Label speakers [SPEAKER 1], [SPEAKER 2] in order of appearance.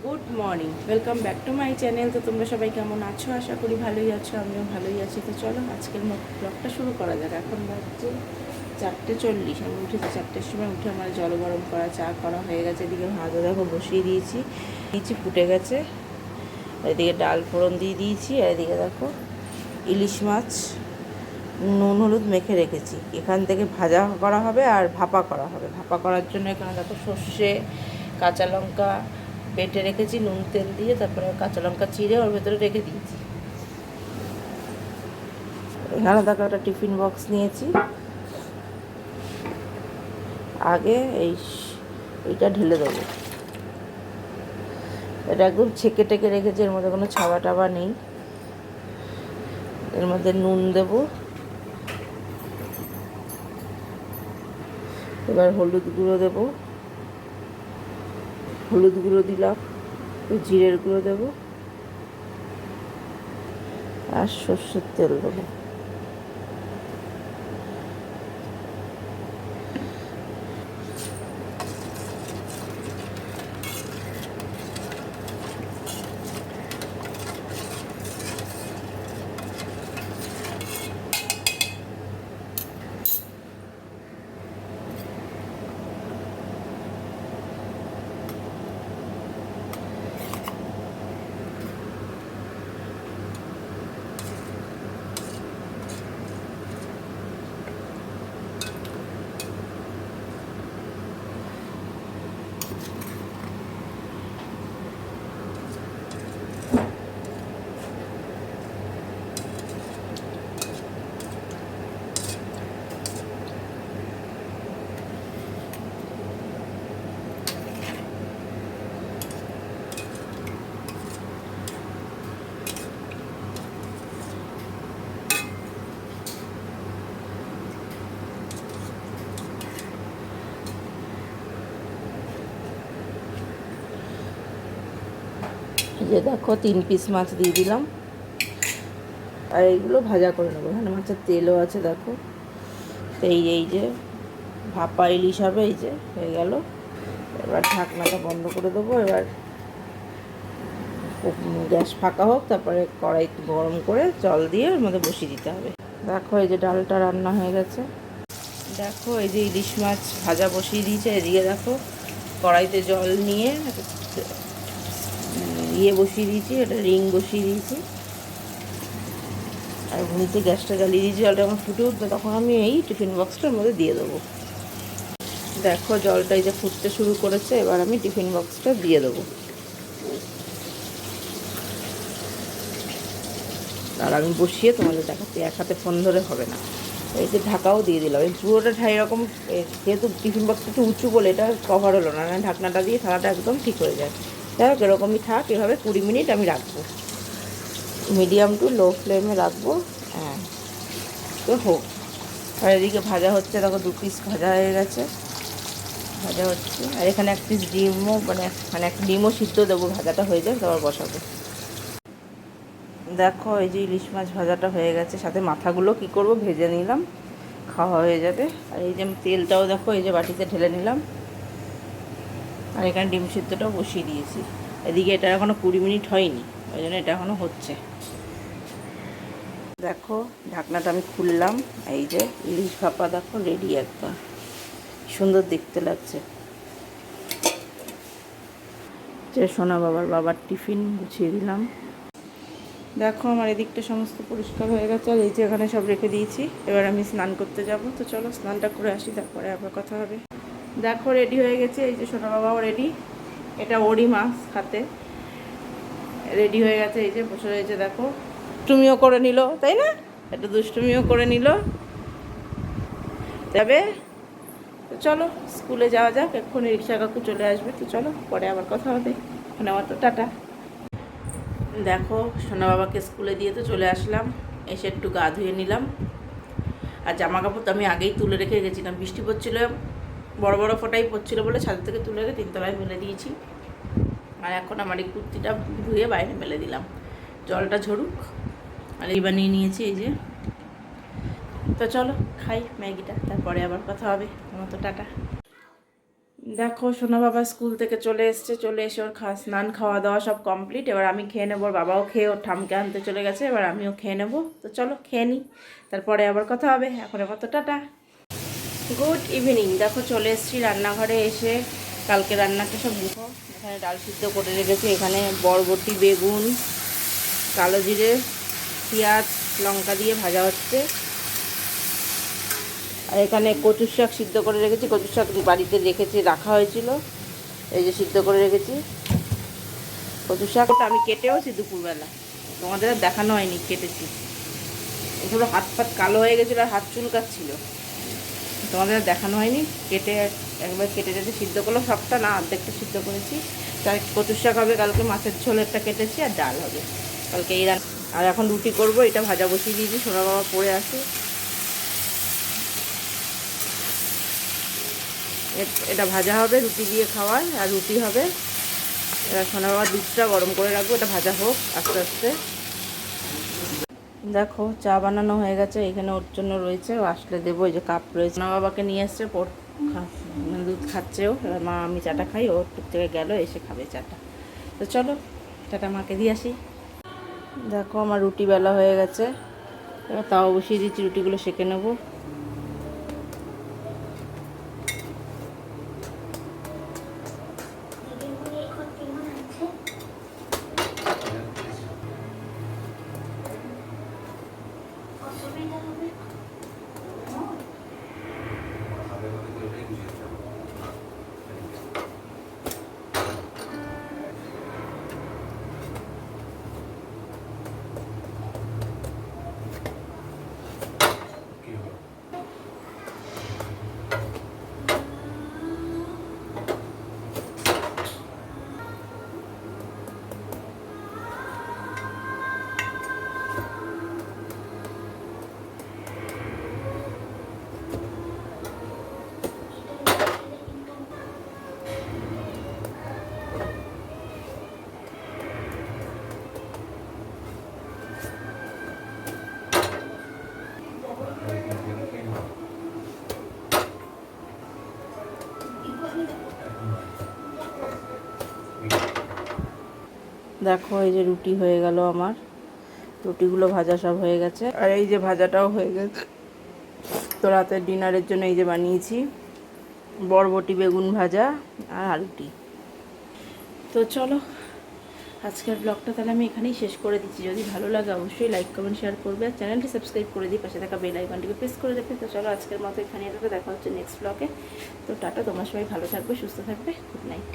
[SPEAKER 1] Good morning welcome back to my channel তো তোমরা সবাই কেমন আছো? আশা করি ভালোই আছো, আমিও ভালোই আছি। তো চলো, আজকের ব্লগটা শুরু করা যাক। এখন বাজছে চারটে চল্লিশ। আমি উঠেছি চারটের সময়, উঠে আমার জল গরম করা, চা করা হয়ে গেছে। এদিকে ভাজা দেখো বসিয়ে দিয়েছি। দিয়েছি ফুটে গেছে। এদিকে ডাল ফোড়ন দিয়ে দিয়েছি, আর এদিকে দেখো ইলিশ মাছ, নুন, হলুদ মেখে রেখেছি। এখান থেকে ভাজা করা হবে আর ভাপা করা হবে। ভাপা করার জন্য এখানে দেখো সর্ষে, কাঁচা লঙ্কা বেটে রেখেছি, নুন তেল দিয়ে, তারপরে কাঁচা লঙ্কা চিড়ে ওর ভেতরে রেখে দিয়েছি। এখানে দেখো একটা টিফিন বক্স নিয়েছি। আগে এই এইটা ঢেলে দেবো। এটা একদম ছেঁকে টেকে রেখেছি, এর মধ্যে কোনো ছাবা টাবা নেই। এর মধ্যে নুন দেবো। এবার হলুদ গুঁড়ো দেবো। হলুদ গুঁড়ো দিলাম জিরের গুঁড়ো দেবো আর সর্ষের তেল দেবো। যে দেখো তিন পিস মাছ দিয়ে দিলাম। আর এইগুলো ভাজা করে নেব। এখানে মাছের তেলও আছে, দেখো। তো এই এই যে, ভাপা ইলিশ হবে, এই যে, হয়ে গেল। এবার ঢাকনাটা বন্ধ করে দেবো। এবার গ্যাস ফাঁকা হোক, তারপরে কড়াই গরম করে জল দিয়ে ওর মধ্যে বসিয়ে দিতে হবে। দেখো, এই যে ডালটা রান্না হয়ে গেছে। দেখো, এই যে ইলিশ মাছ ভাজা বসিয়ে দিয়েছে। এদিকে দেখো, কড়াইতে জল নিয়ে ইয়ে বসিয়ে দিয়েছি এটা রিং বসিয়ে দিয়েছি। আর নিচে গ্যাসটা জ্বালিয়ে দিয়েছি, জলটা যখন ফুটে উঠবে, তখন আমি এই টিফিন বক্সটার মধ্যে দিয়ে দেবো। দেখো, জলটা এই যে ফুটতে শুরু করেছে, এবার আমি টিফিন বক্সটা দিয়ে দেবো। আর আমি বসিয়ে তোমাদের দেখাচ্ছি, এক হাতে ফোন ধরে হবে না। এই যে ঢাকাও দিয়ে দিলাম। এই পুরোটা এরকম যেহেতু টিফিন বক্সটা একটু উঁচু বলে, এটা কভার হলো না না ঢাকনাটা দিয়ে থালাটা একদম ঠিক হয়ে যায়। যাই হোক, এরকমই থাক, এভাবে কুড়ি মিনিট আমি রাখব। মিডিয়াম টু লো ফ্লেমে রাখব হ্যাঁ। তো হোক, আর এদিকে ভাজা হচ্ছে, দেখো দু পিস ভাজা হয়ে গেছে। ভাজা হচ্ছে, আর এখানে এক পিস ডিমও মানে মানে এক ডিমও সিদ্ধ দেবো, ভাজাটা হয়ে যাক, তারপর বসাবো। দেখো, এই যে ইলিশ মাছ ভাজাটা হয়ে গেছে, সাথে মাথাগুলো কি করব, ভেজে নিলাম, খাওয়া হয়ে যাবে। আর এই যে তেলটাও দেখো, এই যে বাটিতে ঢেলে নিলাম। আর এখানে ডিম সিদ্ধটাও বসিয়ে দিয়েছি। এদিকে এটা এখনও কুড়ি মিনিট হয়নি, ওই জন্য এটা এখনও হচ্ছে। দেখো, ঢাকনাটা আমি খুললাম, এই যে ইলিশ ভাপা দেখো রেডি একদম। সুন্দর দেখতে লাগছে। যে সোনা বাবার বাবার টিফিন গুছিয়ে দিলাম। দেখো, আমার এদিকটা সমস্ত পরিষ্কার হয়ে গেছে, আর এই যে এখানে সব রেখে দিয়েছি। এবার আমি স্নান করতে যাব, তো চলো স্নানটা করে আসি, তারপরে আবার কথা হবে। দেখো রেডি হয়ে গেছে। এই যে সোনা বাবাও রেডি এটা ওরই মাছ খাতে রেডি হয়ে গেছে, এই যে বসে রয়েছে, দেখো। দুষ্টুমিও করে নিল, তাই না? একটু দুষ্টুমিও করে নিল। তবে চলো, স্কুলে যাওয়া যাক, এক্ষুনি রিক্সা কাকু চলে আসবে। তো চলো, পরে আবার কথা হবে। এখন আমার তো টাটা। দেখো, সোনা বাবাকে স্কুলে দিয়ে তো চলে আসলাম। এসে একটু গা ধুয়ে নিলাম। আর জামা কাপড় তো আমি আগেই তুলে রেখে গেছিলাম। বৃষ্টি পড়ছিল বড় বড় ফোটাই পড়ছিল বলে ছাদ থেকে তুলে রেখে তিনতলায় মেলে দিয়েছি। আর এখন আমার এই কুর্তিটা ধুয়ে বাইরে মেলে দিলাম। জলটা ঝরুক, আর এই বানিয়ে নিয়েছি এই যে। তো চলো, খাই ম্যাগিটা, তারপরে আবার কথা হবে। আমার তো টাটা। দেখো, সোনা বাবা স্কুল থেকে চলে এসছে, চলে এসে ওর খা স্নান খাওয়া দাওয়া সব কমপ্লিট। এবার আমি খেয়ে নেব, ওর বাবাও খেয়ে ওর ঠামকে আনতে চলে গেছে, এবার আমিও খেয়ে নেব। তো চলো, খেয়ে নিই তারপরে আবার কথা হবে। এখন মতো, টাটা। Good evening. দেখো, চলে এসেছি রান্নাঘরে এসে। কালকে রান্নাটা সব দেখো। এখানে ডাল সিদ্ধ করে রেখেছি। এখানে বরবটি, বেগুন, কালো জিরে, পেঁয়াজ, লঙ্কা দিয়ে ভাজা হচ্ছে। আর এখানে কচুর শাক সিদ্ধ করে রেখেছি। কচুর শাক বাড়িতে রেখেছি, রাখা হয়েছিল। এই যে সিদ্ধ করে রেখেছি। কচুর শাকটা আমি কেটেওছি দুপুরবেলা। তোমাদের দেখানো হয়নি, কেটেছি। এগুলো হাত ফাত কালো হয়ে গেছিল আর হাত চুলকাচ্ছিল। তোমাদের দেখানো হয়নি। কেটে একবার কেটে কেটে সিদ্ধ করল সবটা, না, অর্ধেকটা সিদ্ধ করেছি। তার কচুর শাক হবে, কালকে মাছের ঝোল একটা কেটেছি, আর ডাল হবে। কালকে এই আর এখন রুটি করব, এটা ভাজা বসিয়ে দিয়েছি, সোনা বাবা পড়ে আসে এটা ভাজা হবে রুটি দিয়ে খাওয়ার, আর রুটি হবে। এবার সোনা বাবা দুধটা গরম করে রাখব, এটা ভাজা হোক আস্তে আস্তে। দেখো, চা বানানো হয়ে গেছে, এখানে ওর জন্য রয়েছে আসলে দেবো, ওই যে কাপ রয়েছে। মা বাবাকে নিয়ে এসছে দুধ খাচ্ছে এবার মা, আমি চাটা খাই ওর টুক থেকে গেল, এসে খাবে চাটা। তো চলো চাটা মাকে দিয়ে আসি। দেখো, আমার রুটি বেলা হয়ে গেছে, এবার তাও বসিয়ে দিচ্ছি, রুটিগুলো সেঁকে নেব। দেখো, এই যে রুটি হয়ে গেল আমার। রুটিগুলো ভাজা সব হয়ে গেছে। আর এই যে ভাজাটাও হয়ে গেছে। তো রাতের ডিনারের জন্য এই যে বানিয়েছি। বরবটি, বেগুন ভাজা আর আলুটি তো চলো, আজকের ব্লগটা তাহলে আমি এখানেই শেষ করে দিচ্ছি। যদি ভালো লাগে অবশ্যই লাইক, কমেন্ট, শেয়ার করবে। আর চ্যানেলটি সাবস্ক্রাইব করে দিই পাশে থাকা বেল আইকনটিকে প্রেস করে দেবে। তো চলো, আজকের মতো এখানে এভাবে দেখা হচ্ছে নেক্সট ব্লগে তো টাটা, তোমার সবাই ভালো থাকবে, সুস্থ থাকবে। Good night